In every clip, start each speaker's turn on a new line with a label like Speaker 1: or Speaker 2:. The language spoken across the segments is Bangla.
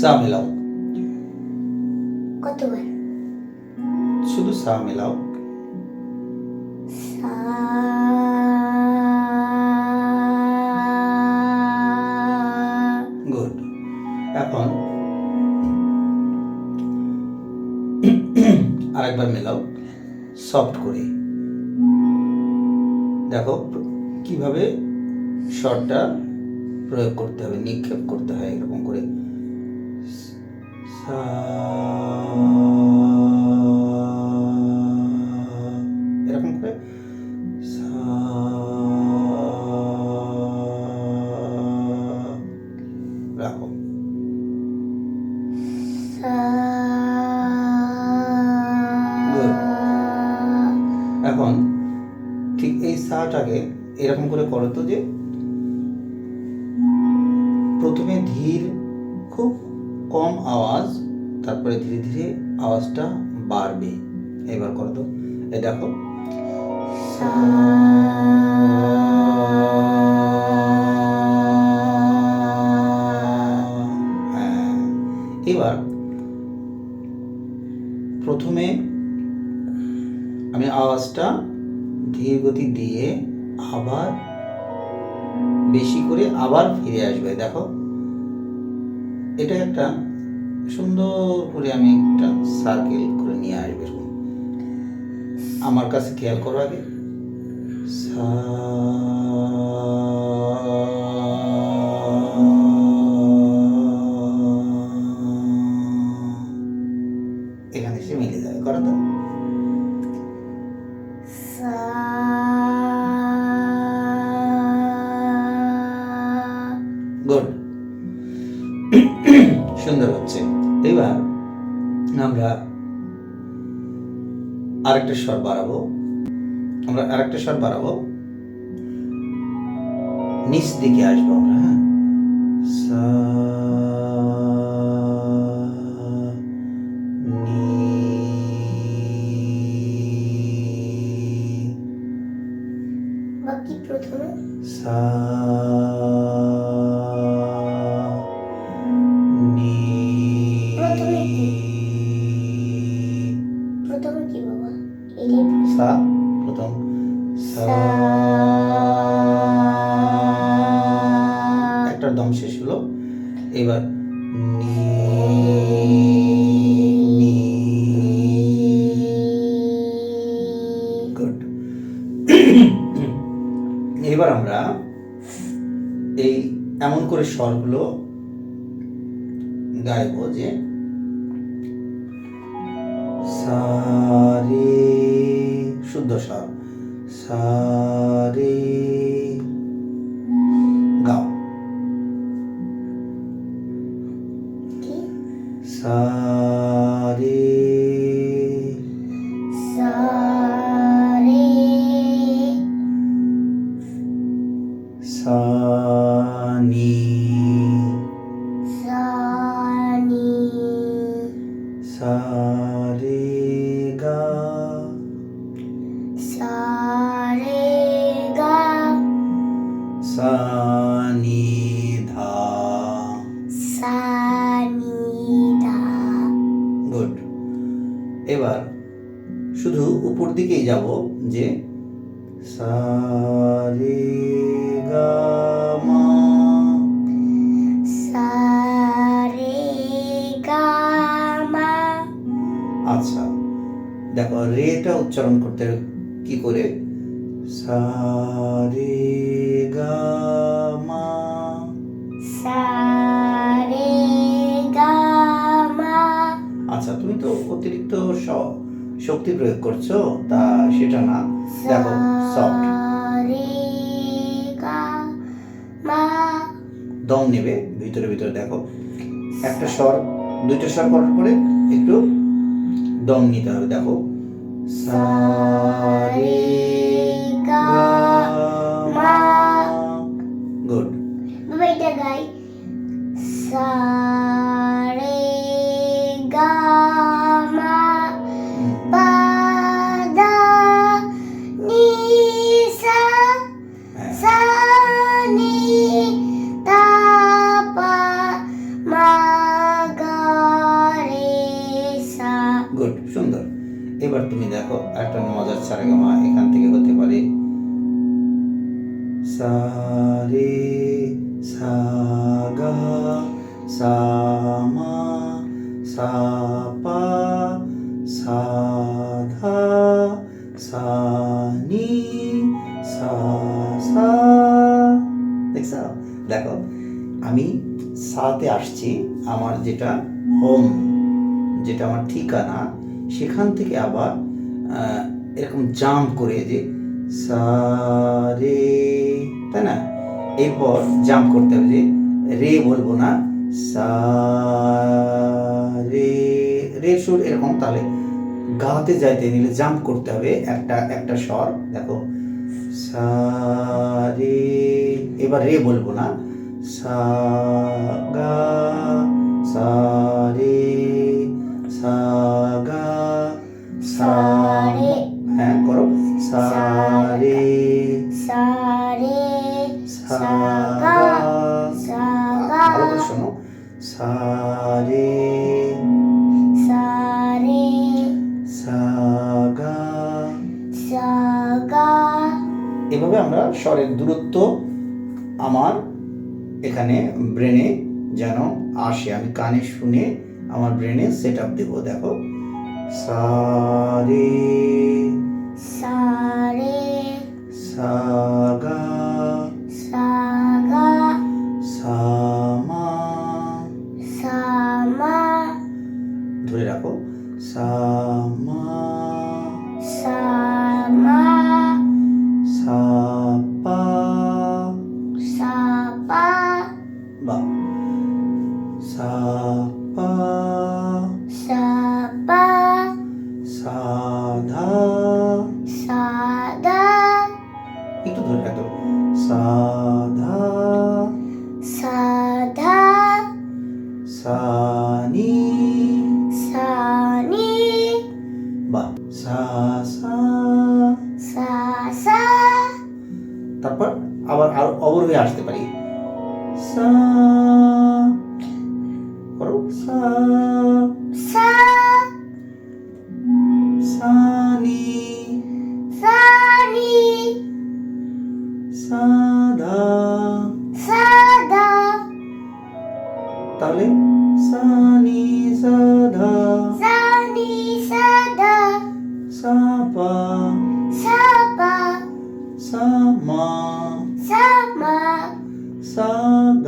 Speaker 1: সা মেলাও।
Speaker 2: কতবার
Speaker 1: শুধু সা মেলাও। গুড। এখন আরেকবার মেলাও। সফট করে। দেখো কীভাবে শটটা প্রয়োগ করতে হবে নিক্ষেপ করতে হয় এরকম করে। এরকম করে রাখো. এখন ঠিক এই সাটাকে এরকম করে করো তো যে প্রথমে ধীর, খুব কম আওয়াজ তারপরে ধীরে ধীরে আওয়াজটা বাড়বে। এবার করো তো। এই দেখো। এবার প্রথমে আমি আওয়াজটা ধীর গতি দিয়ে আবার বেশি করে আবার ফিরে আসবে। দেখো, এটা একটা সুন্দর করে আমি একটা সার্কেল করে নিয়ে আসবে আমার কাছে খেয়াল করো আগে। সা আরেকটা স্বর বাড়াবো। আমরা আরেকটা স্বর বাড়াবো। নিচ দিকে আসব আমরা হ্যাঁ? এমন করে স্বরগুলো গাইব যে সারি শুদ্ধ স্বর। সারি গাও।
Speaker 2: কি?
Speaker 1: সানি।
Speaker 2: সা নি
Speaker 1: সারে গা।
Speaker 2: সা রে গা।
Speaker 1: সানি ধা।
Speaker 2: সা নি ধা।
Speaker 1: গুড। এবার শুধু উপর দিকেই যাব যে সারে আচ্ছা দেখো রেটা উচ্চারণ করতে কি করে? সারে গা মা।
Speaker 2: সা রে গা মা।
Speaker 1: আচ্ছা তুমি তো অতিরিক্ত শক্তি প্রয়োগ করছ তা সেটা না। দেখো সফট দম নেবে ভিতরে ভিতরে দেখো। একটা স্বর দুইটা স্বর করার পরে একটু দম নিতে হবে দেখো। সা রে গা মা গুড
Speaker 2: বাবা এটা গাই। সা এবার তুমি দেখো, একটা মজার সারেগামা
Speaker 1: এখান
Speaker 2: থেকে হতে পারে। সারে সাগা,
Speaker 1: সামা, সাপা, সাধা, সানি সা দেখো, আমি সাতে আসছি, আমার যেটা হোম যেটা আমার ঠিকানা সেখান থেকে আবার এরকম জাম্প করে যে সা, রে, তাই না? এরপর জাম্প করতে হবে যে রে বলব না, সা, রে রে সুর এরকম তাহলে গাতে যাইতে নিলে জাম্প করতে হবে একটা একটা স্বর, দেখো। সা, রে, এবার রে বলব না, সা, গা এভাবে আমরা স্বরের দূরত্ব আমার এখানে ব্রেনে যেন আসে। আমি কানে শুনে আমার ব্রেনে সেট আপ দেবো দেখো। সা রে
Speaker 2: সা রে
Speaker 1: সা গা
Speaker 2: সা
Speaker 1: yaşta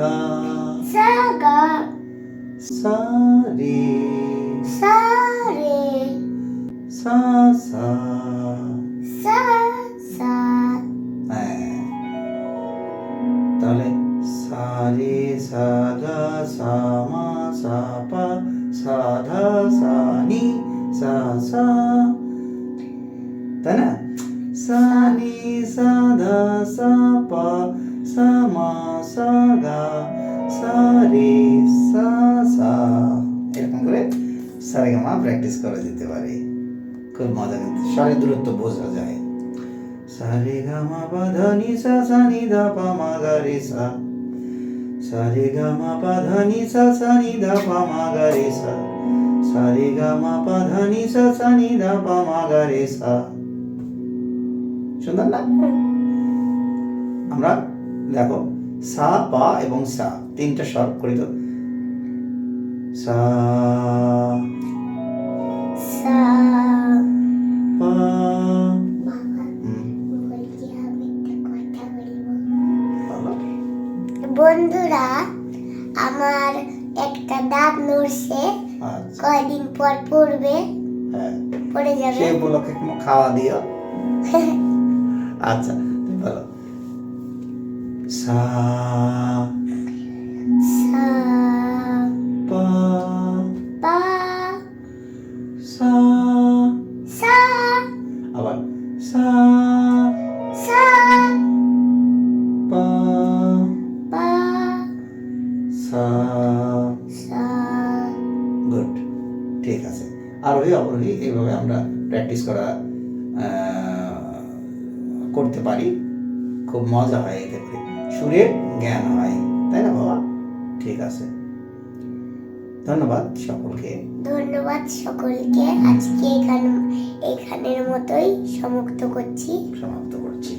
Speaker 1: গা
Speaker 2: সা গা
Speaker 1: সা রে
Speaker 2: সা রে
Speaker 1: সা সা
Speaker 2: সা সা
Speaker 1: হ্যাঁ। তাহলে সা রে সা গা সা মা সা পা সা ধা সা পারে খুব মজা দূরত্ব বোঝা যায়। সারে ধা পা মা গা রে সা। সারে ধা পা মা গা রে সা। সারে ধা পা মা গা রে সা। সুন্দর না? আমরা দেখো, সা, পা এবং সা, তিনটা স্বর করি তো। সা
Speaker 2: সা
Speaker 1: পা
Speaker 2: বন্ধুরা আমার একটা দাঁত নড়ছে।
Speaker 1: আচ্ছা।
Speaker 2: কয়দিন পর পড়বে?
Speaker 1: হ্যাঁ।
Speaker 2: পড়ে যাবে।
Speaker 1: সে উপলক্ষে খাওয়া দিও। আচ্ছা বলো। সা
Speaker 2: সা
Speaker 1: পা প্র্যাকটিস করা করতে পারি। খুব মজা হয় এতে করে সুরের জ্ঞান হয় তাই না বাবা? ঠিক আছে। ধন্যবাদ সকলকে।
Speaker 2: ধন্যবাদ সকলকে। আজকে এখানে এখানের মতোই সমাপ্ত করছি।
Speaker 1: সমাপ্ত করছি।